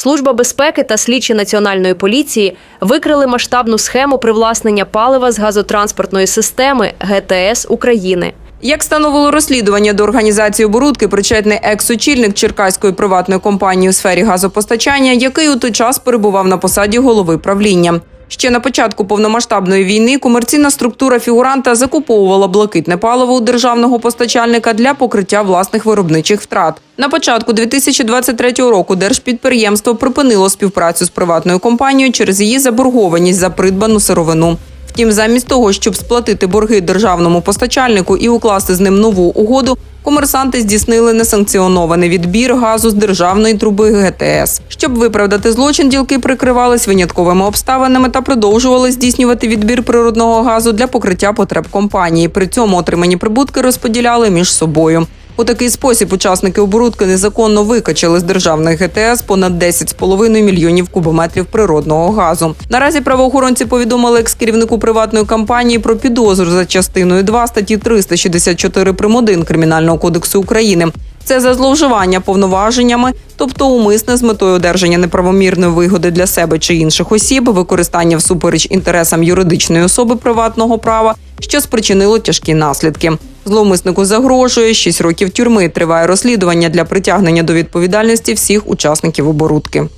Служба безпеки та слідчі національної поліції викрили масштабну схему привласнення палива з газотранспортної системи ГТС України. Як становило розслідування до організації оборудки, причетний екс-очільник Черкаської приватної компанії у сфері газопостачання, який у той час перебував на посаді голови правління. Ще на початку повномасштабної війни комерційна структура фігуранта закуповувала блакитне паливо у державного постачальника для покриття власних виробничих втрат. На початку 2023 року держпідприємство припинило співпрацю з приватною компанією через її заборгованість за придбану сировину. Втім, замість того, щоб сплатити борги державному постачальнику і укласти з ним нову угоду, комерсанти здійснили несанкціонований відбір газу з державної труби ГТС. Щоб виправдати злочин, ділки прикривались винятковими обставинами та продовжували здійснювати відбір природного газу для покриття потреб компанії. При цьому отримані прибутки розподіляли між собою. У такий спосіб учасники оборудки незаконно викачали з державних ГТС понад 10,5 мільйонів кубометрів природного газу. Наразі правоохоронці повідомили екс-керівнику приватної компанії про підозру за частиною 2 статті 364 прим. 1 Кримінального кодексу України. Це за зловживання повноваженнями, тобто умисне з метою одержання неправомірної вигоди для себе чи інших осіб, використання всупереч інтересам юридичної особи приватного права, що спричинило тяжкі наслідки. Зловмиснику загрожує 6 років тюрми. Триває розслідування для притягнення до відповідальності всіх учасників оборудки.